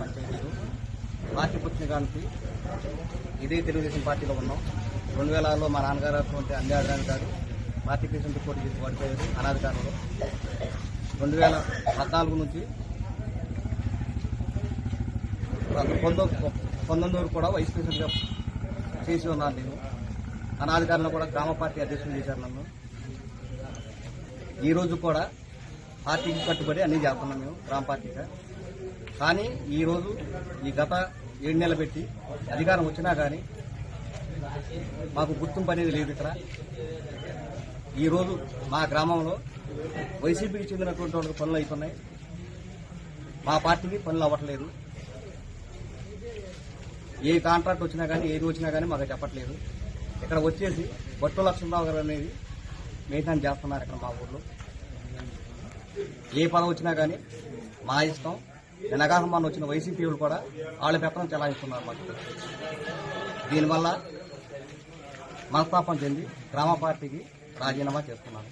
పంచాయతీలు పార్టీ పుట్టిన కానీ ఇదే తెలుగుదేశం పార్టీలో ఉన్నాం. రెండు వేలలో మా నాన్నగారు అటువంటి అంజాదరాని గారు పార్టీ పేషెంట్ పోటీ చేసి ఓడిపోయారు అనాధికారంలో రెండు వేల పద్నాలుగు నుంచి పంతొమ్మిది పంతొమ్మిది వరకు కూడా వైస్ ప్రెసిడెంట్గా చేసి ఉన్నాను నేను. అనాధికారంలో కూడా గ్రామ పార్టీ అధ్యక్షులు చేశారు నన్ను. ఈరోజు కూడా పార్టీకి కట్టుబడి అన్ని చేస్తున్నాం మేము గ్రామ పార్టీగా కానీ ఈరోజు ఈ గత ఏడు నెలలు పెట్టి అధికారం వచ్చినా కానీ మాకు గుర్తింపు అనేది లేదు ఇక్కడ. ఈరోజు మా గ్రామంలో వైసీపీకి చెందినటువంటి వాళ్ళకి పనులు అవుతున్నాయి. మా పార్టీకి పనులు అవ్వట్లేదు. ఏ కాంట్రాక్ట్ వచ్చినా కానీ ఏది వచ్చినా కానీ మాకు చెప్పట్లేదు. ఇక్కడ వచ్చేసి బొట్టు లక్ష్మణరావు గారు అనేది మెయింటైన్ చేస్తున్నారు ఇక్కడ మా ఊర్లో. ఏ పదం వచ్చినా కానీ మా ఇష్టం. నినగాహం మన వచ్చిన వైసీపీ కూడా వాళ్ళ పెత్తనం చెలాయిస్తున్నారు మాకు. దీనివల్ల మనస్తాపం చెంది గ్రామ పార్టీకి రాజీనామా చేస్తున్నారు.